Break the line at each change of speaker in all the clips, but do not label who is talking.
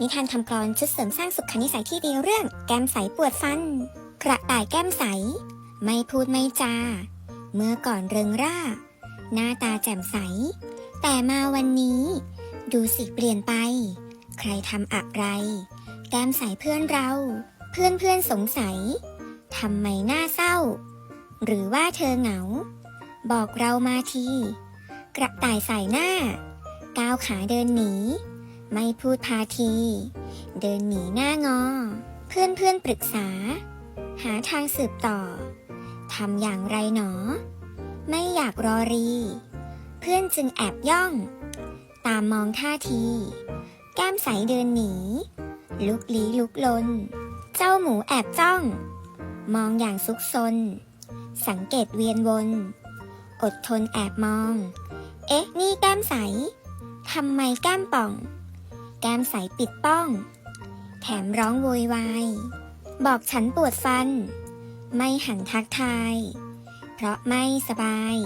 นิทานคำกลอนชุดเสริมสร้างสุขนิสัยที่ดีเรื่อง แก้มใสปวดฟัน กระต่ายแก้มใส ไม่พูดไม่จา เมื่อก่อนเริงร่า หน้าตาแจ่มใส แต่มาวันนี้ ดูสิเปลี่ยนไป ใครทำอะไร แก้มใสเพื่อนเรา เพื่อนเพื่อนสงสัยทำไมหน้าเศร้า หรือว่าเธอเหงา บอกเรามาที กระต่ายใส่หน้า ก้าวขาเดินหนี ไม่พูดพาที เดินหนีหน้างอ เพื่อนเพื่อนปรึกษา หาทางสืบต่อทำอย่างไรหนอ ไม่อยากรอรี เพื่อนจึงแอบย่อง ตามมองท่าที แก้มใสเดินหนี ลุกลี้ลุกลน เจ้าหมูแอบจ้อง มองอย่างซุกซน สังเกตเวียนวน อดทนแอบมอง เอ๊ะ นี่แก้มใสทำไมแก้มป่อง แก้มใสปิดป้อง แถมร้องโวยวาย บอกฉันปวดฟัน ไม่หันทักทาย เพราะไม่สบาย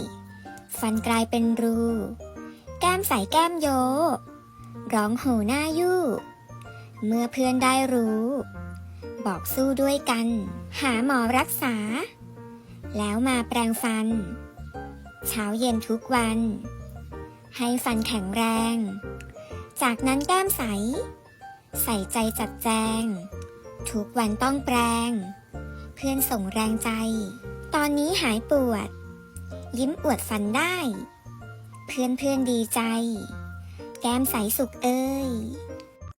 ฟันกลายเป็นรู แก้มใสแก้มโย ร้องโหหน้ายู่ เมื่อเพื่อนได้รู้ บอกสู้ด้วยกัน หาหมอรักษา แล้วมาแปรงฟัน เช้าเย็นทุกวัน ให้ฟันแข็งแรง จากนั้นแก้มใส ใส่ใจจัดแจง ทุกวันต้องแปรงเพื่อนส่งแรงใจ ตอนนี้หายปวด ยิ้มอวดฟันได้ เพื่อนเพื่อนดีใจ แก้มใสสุขเอ้ย